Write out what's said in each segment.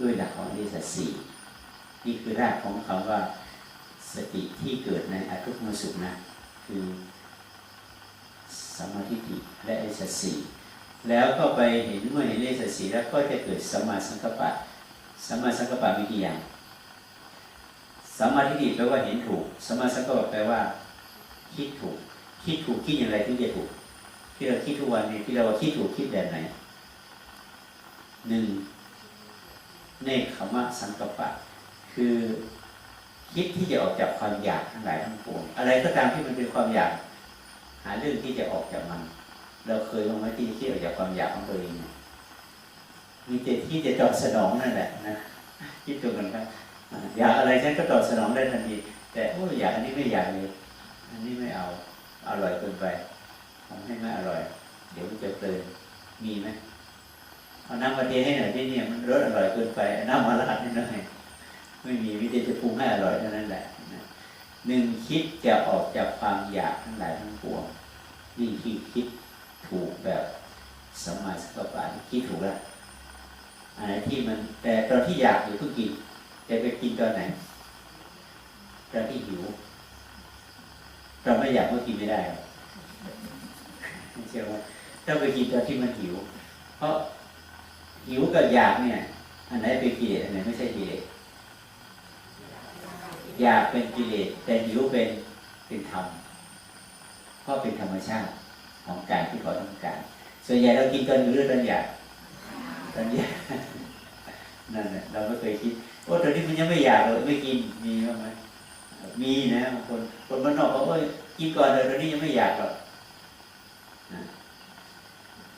ด้วยหลักของอริยสัจสี่นี่คือรากของคำว่าสติที่เกิดในอทุกมสุขนะ คือสมาธิและอริยสัจสี่แล้วก็ไปเห็นเมื่อเห็นอริยสัจสี่แล้วก็จะเกิดสมาสังกปะสมาสังกปะมีกี่อย่างสมาธิแปลว่าเห็นถูกสมาสังกปะแปลว่า คิดถูก คิดถูกคิดอย่างไรถึงจะถูกที่เราคิดทุกวันนี้ที่เราคิดถูกคิดแบบไหนหนึ่ง เนคขมะสังกปะ คือคิดที่จะออกจากความอยากทั้งหลายทั้งปวงอะไรก็ตามที่มันเป็นความอยาก หาเรื่องที่จะออกจากมัน เราเคยบ้างไหมที่คิดออกจากความอยากของตัวเองเนี่ยมีแต่ที่จะตอบสนองนั่นแหละนะคิดตรงกันครับอยากอะไรฉันก็ตอบสนองได้ทันทีแต่โอ้ยอยากอันนี้ไม่อยากเลยอันนี้ไม่เอาอร่อยเกินไปทำให้ไม่อร่อย เดี๋ยวมันจะเพลินมีไหม เอาน้ำมาเทให้หน่อยที่นี่มันรสอร่อยเกินไปน้ำมาราดนิดหน่อยไม่มีวิธีจะปรุงให้อร่อยเท่านั้นแหละหนึ่งคิดจะออกจากความอยากทั้งหลายทั้งปวงนี่คือคิดถูกแบบสมมาสกปปะนี่คิดถูกแล้วอันไหนที่มันแต่ตอนที่อยากอยู่เพิ่งกินจะไปกินตอนไหนตอนที่หิวเราไม่อยากก็กินไม่ได้เชื่อว่าถ้าไปกินตอนที่มันหิว เพราะ หิวกับอยากเนี่ย อันไหนเป็นกิเลสอันไหนไม่ใช่กิเลสอยากเป็นกิเลสแต่หิวเป็นเป็นธรรมเพราะเป็นธรรมชาติของการที่เขาต้องการ ส่วนใหญ่เรากินตอนหิวหรือตอนอยากตอนอยากนั่นแหละเราไม่เคยคิดโอ้ตอนนี้มันยังไม่อยากเลยไม่กินมีบ้างไหมมีนะบางคนคนบ้านนอกเขาเอ้ยกินก่อนเลยตอนนี้ยังไม่อยากหรอก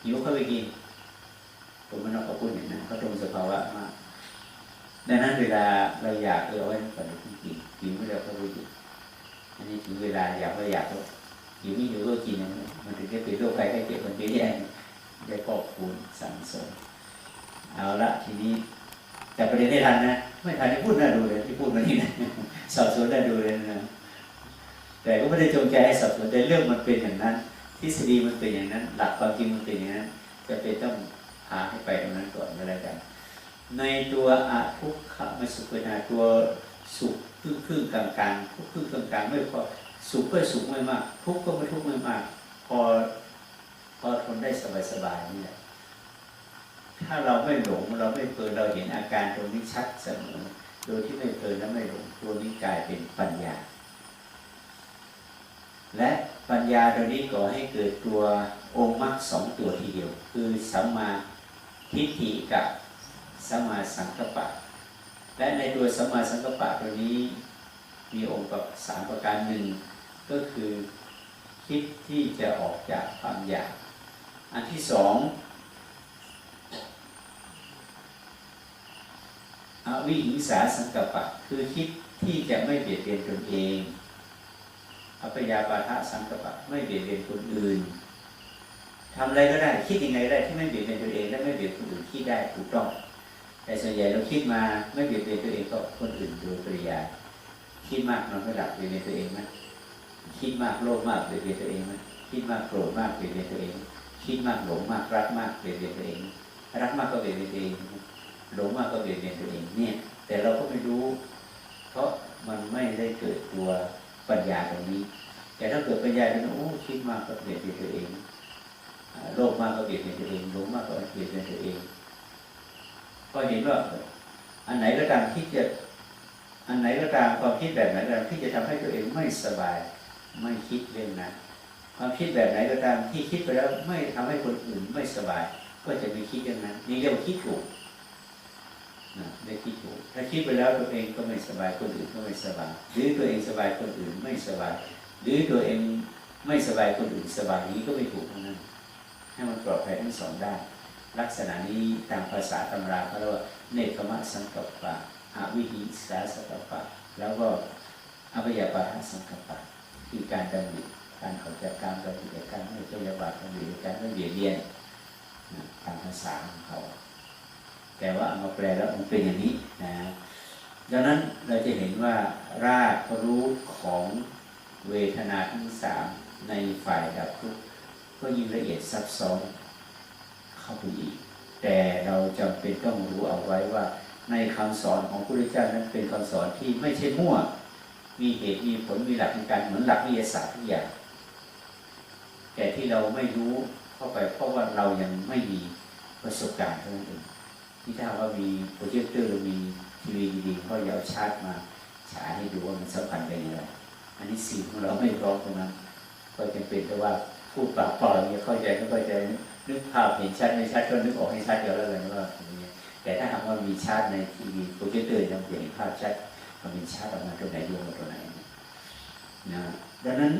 หิวเข้าไปกิน คนบ้านนอกเขาพูดอย่างนั้นเขาตรงสภาวะมากดังนั้นเวลาเราอยากเออเอาไว้ก่อนเดี๋ยวกินหิวไม่แล้วก็ไปกินอันนี้ถึงเวลาอยากก็อยากก็หิวไม่หิวก็กินมันถึงจะเป็นโรคภัยไข้เจ็บมันเยอะแยะได้ครอบคูณสั่งสมเอาละทีนี้ แต่ประเด็นไม่ทันนะไม่ทันที่พูดน่าดูเลยที่พูดมานี่นะสอบสวนได้ดูเลยนะแต่ก็ไม่ได้จงใจให้สอบสวนแต่เรื่องมันเป็นอย่างนั้นทฤษฎีมันเป็นอย่างนั้น หลักความจริงมันเป็นอย่างนั้นจะเป็นต้อง หาให้ไปตรงนั้นก่อนก็แล้วกัน ในตัวอาทุกขมสุขนาตัวสุขครึ่งครึ่งกลางกลางทุกครึ่งกลางกลางไม่พอสุขก็สุขไม่มาก ทุกข์ก็ไม่ทุกข์ไม่มาก พอพอทนได้สบายสบายๆนี่แหละถ้าเราไม่หลงเราไม่เพลินเราเห็นอาการตรงนี้ชัดเสมอโดยที่ไม่เพลินและไม่หลงตัวนี้กลายเป็นปัญญา และปัญญาตัวนี้ก่อให้เกิดตัวองค์มรรคสองตัวทีเดียว คือสัมมา ทิฏฐิกับสมาสังกัปปะ และในตัวสมาสังกัปปะตัวนี้มีองค์ประสามประการหนึ่งก็คือคิดที่จะออกจากความอยาก อันที่สองอวิหิงสาสังกัปปะ คือคิดที่จะไม่เบียดเบียนตนเอง อัปยาปาทะสังกัปปะไม่เบียดเบียนคนอื่น ทำอะไรก็ได้คิดยังไงก็ได้ที่ไม่เบียดเบียนตัวเองและไม่เบียดคนอื่นคิดได้ถูกต้อง แต่ส่วนใหญ่เราคิดมาไม่เบียดเบียนตัวเองก็คนอื่นโดยปริยายคิดมากนอนไม่หลับเบียดเบียนตัวเองไหมคิดมากโลภมากเบียดเบียนตัวเองไหมคิดมากโกรธมากเบียดเบียนตัวเอง คิดมากหลงมากรักมากเบียดเบียนตัวเอง รักมากก็เบียดเบียนตัวเองหลงมากก็เบียดเบียนตัวเองเนี่ย แต่เราก็ไม่รู้ เพราะมันไม่ได้เกิดตัวปัญญาตรงนี้ แต่ถ้าเกิดปัญญาตรงนี้โอ้คิดมากก็เบียดเบียนตัวเอง โลภมากก็เบียดเบียนตัวเองหลงมากก็เบียดเบียนตัวเองพอเห็นว่า อันไหนก็ตามที่จะอันไหนก็ตามความคิดแบบไหนก็ตามที่จะทำให้ตัวเองไม่สบาย ไม่คิดเรื่องนั้นความคิดแบบไหนก็ตามที่คิดไปแล้วไม่ทำให้คนอื่นไม่สบาย ก็จะไม่คิดอย่างนั้น นี่เรียกว่าคิดถูกนะได้คิดถูกถ้าคิดไปแล้วตัวเองก็ไม่สบายคนอื่นก็ไม่สบาย หรือตัวเองสบายคนอื่นไม่สบาย หรือตัวเองไม่สบายคนอื่นสบายนี้ก็ไม่ถูกทั้งนั้น ให้มันปลอดภัยทั้งสองด้านลักษณะนี้ตามภาษาตำราเขาเรียกว่าเนคมะสังกัปปะอวิหิสาสังกัปปะ แล้วก็อภิยาปาทสังกัปปะคือการดำริการออจากการดำริการไม่พยาบาทดำริการไม่เบียดเบียนตามภาษาของเขา แต่ว่าเอามาแปลแล้วมันเป็นอย่างนี้นะดังนั้นเราจะเห็นว่ารากรู้ของเวทนาทั้งสามในฝ่ายดับทุกข์ ก็ยิ่งละเอียดซับซ้อนเข้าไปอีก แต่เราจำเป็นต้องรู้เอาไว้ว่า ในคำสอนของพระพุทธเจ้านั้นเป็นคำสอนที่ไม่ใช่มั่ว มีเหตุมีผลมีหลักในการเหมือนหลักวิทยาศาสตร์ทุกอย่าง แต่ที่เราไม่รู้เข้าไปเพราะว่าเรายังไม่มีประสบการณ์เท่านั้นเองที่ถ้าว่ามีโปรเจคเตอร์มีทีวีดีๆก็ยาเอาชาร์จมาฉายให้ดูว่ามันสัมพันธ์กันอย่างไรอันนี้สิ่งของเราไม่พร้อมตรงนั้นก็จำเป็นแต่ว่า พูดปากเปล่าอย่างเงี้ยเข้าใจก็เข้าใจนึกภาพเห็นชัดไม่ชัดก็นึกออกให้ชัดเดียวแล้วกันว่าอย่างเงี้ยแต่ถ้าหากว่ามีชาร์จในทีวีโปรเจคเตอร์จะเห็นภาพชัดมันมีชาร์จออกมาตัวไหนโยงตัวไหนนะดังนั้น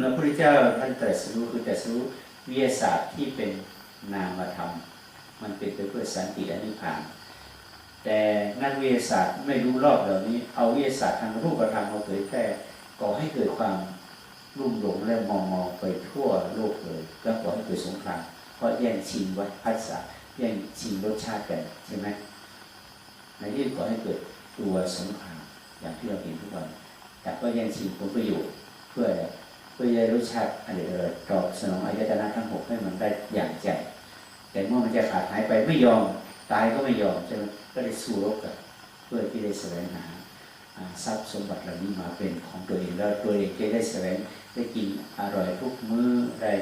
พระพุทธเจ้าท่านตรัสรู้คือตรัสรู้วิทยาศาสตร์ที่เป็นนามธรรม มันเป็นไปเพื่อสันติและนิพพาน แต่นักวิทยาศาสตร์ไม่รู้รอบเหล่านี้ เอาวิทยาศาสตร์ทางรูปธรรมมาเผยแพร่ก่อให้เกิดความ รุ่มหลงและมองมองไปทั่วโลกเลย แล้วก่อให้เกิดสงครามเพราะแย่งชิงวัฒนภาษาแย่งชิงรสชาติกันใช่ไหมในที่ก่อให้เกิดตัวสงครามอย่างที่เราเห็นทุกวัน แต่ก็แย่งชิงผลประโยชน์เพื่อเพื่อจะรสชาติอะไรเออตอบสนองอายตนะทั้งหกให้มันได้อย่างใจ แต่เมื่อมันจะขาดหายไปไม่ยอมตายก็ไม่ยอมใช่ไหมก็เลยสู้รบกันเพื่อที่ได้แสวงหา ทรัพย์สมบัติเหล่านี้มาเป็นของตัวเองแล้วตัวเองจะได้แสวงได้กินอร่อยทุกมื้อได้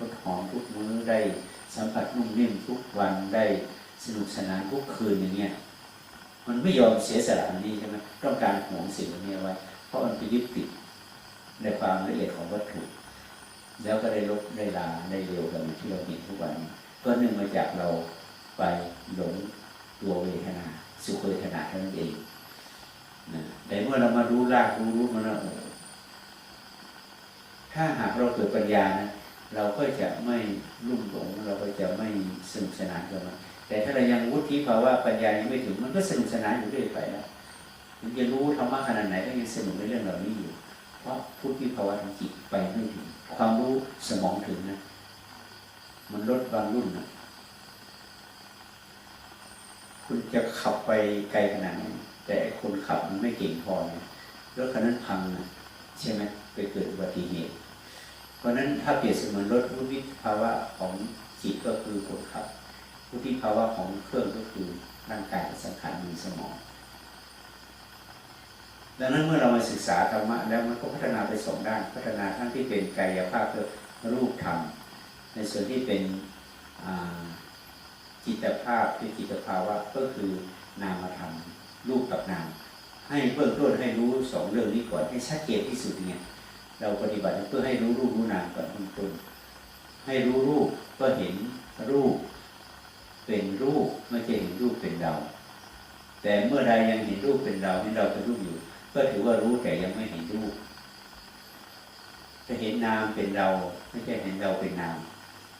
รสหอมทุกมื้อได้สัมผัสนุ่มนิ่มทุกวันได้สนุกสนานทุกคืนอย่างเงี้ยมันไม่ยอมเสียสละอันนี้ใช่ไหมต้องการหวงสิ่งเหล่านี้ไว้ เพราะมันไปยึดติดในความละเอียดของวัตถุ แล้วก็ได้ลบได้ลาได้เร็วกันที่เราเห็นทุกวัน ก็เนื่องมาจากเราไปหลงตัวเวทนา สุขเวทนาเท่านั้นเอง เมื่อเรามารู้รากรู้รู้มันแล้วถ้าหากเราเกิดปัญญานะเราก็จะไม่รุ่มหลงเราก็จะไม่สนุกสนานกับมันแต่ถ้าเรายังวุฒิภาวะปัญญายังไม่ถึงมันก็สนุกสนานอยู่เรื่อยไปแล้วถึงจะรู้ธรรมะขนาดไหนก็ยังสนุกในเรื่องเหล่านี้อยู่ เพราะพุทธิภาวะทางจิตไปไม่ถึงความรู้สมองถึงนะมันลดบางรุ่นนะคุณจะขับไปไกลขนาดนั้น แต่คนขับมันไม่เก่งพอเนี่ยรถคันนั้นพังนะใช่ไหมไปเกิดอุบัติเหตุ เพราะนั้นถ้าเปรียบเสมือนรถวุฒิภาวะของจิตก็คือคนขับวุฒิภาวะของเครื่องก็คือร่างกายสังขารมีสมอง ดังนั้นเมื่อเรามาศึกษาธรรมะแล้วมันก็พัฒนาไปสองด้าน พัฒนาทั้งที่เป็นกายภาพคือรูปธรรม ในส่วนที่เป็นจิตภาพคือจิตภาวะก็คือนามธรรม รูปกับนามให้เบื้องต้นให้รู้สองเรื่องนี้ก่อนให้ชัดเจนที่สุดเนี่ยเราปฏิบัติเพื่อให้รู้รูปรู้นามก่อนเบื้องต้นให้รู้รูปก็เห็นรูป เป็นรูปไม่ใช่เห็นรูปเป็นเรา แต่เมื่อใดยังเห็นรูปเป็นเราเห็นเราเป็นรูปอยู่ ก็ถือว่ารู้แต่ยังไม่เห็นรูปจะเห็นนามเป็นเรา ไม่ใช่เห็นเราเป็นนาม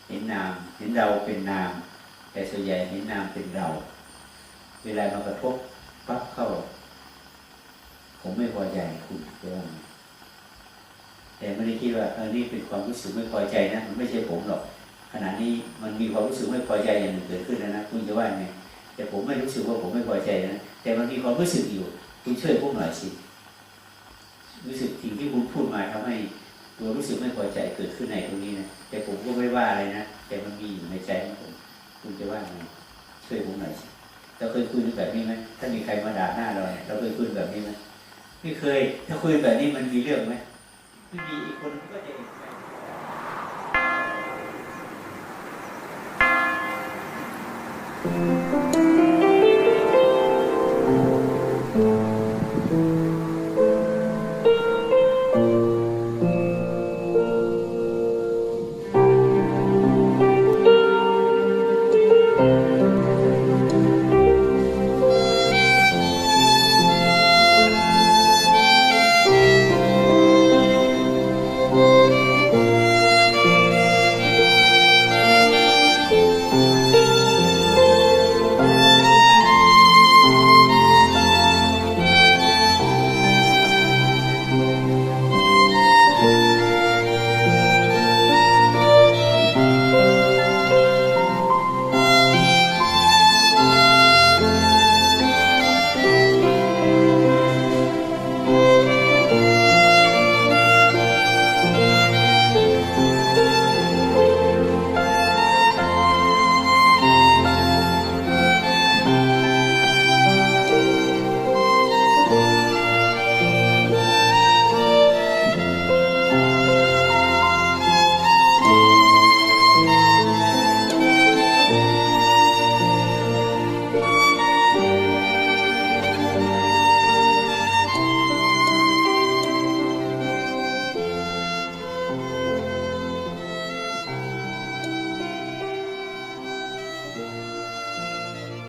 เห็นนามเห็นเราเป็นนาม แต่ส่วนใหญ่เห็นนามเป็นเรา เวลามากระทบ ปั๊บเข้า ผมไม่พอใจคุณเรื่องแต่ไม่ได้คิดว่าเออนี่เป็นความรู้สึกไม่พอใจนะมันไม่ใช่ผมหรอกขณะนี้มันมีความรู้สึกไม่พอใจอย่างหนึ่งเกิดขึ้นแล้วนะคุณจะว่าไงแต่ผมไม่รู้สึกว่าผมไม่พอใจนะแต่มันมีความรู้สึกอยู่คุณช่วยพวกหน่อยสิรู้สึกสิ่งที่คุณพูดมาทำให้ตัวรู้สึกไม่พอใจเกิดขึ้นในตรงนี้นะแต่ผมก็ไม่ว่าอะไรนะแต่มันมีอยู่ในใจของผมคุณจะว่าไงช่วยผมหน่อยสิ เราเคยคุยแบบนี้ไหมถ้ามีใครมาด่าหน้าเราเนี่ยเราเคยคุยแบบนี้ไหมไม่เคย ถ้าคุยแบบนี้มันมีเรื่องไหมไม่มีอีกคนก็จะอีก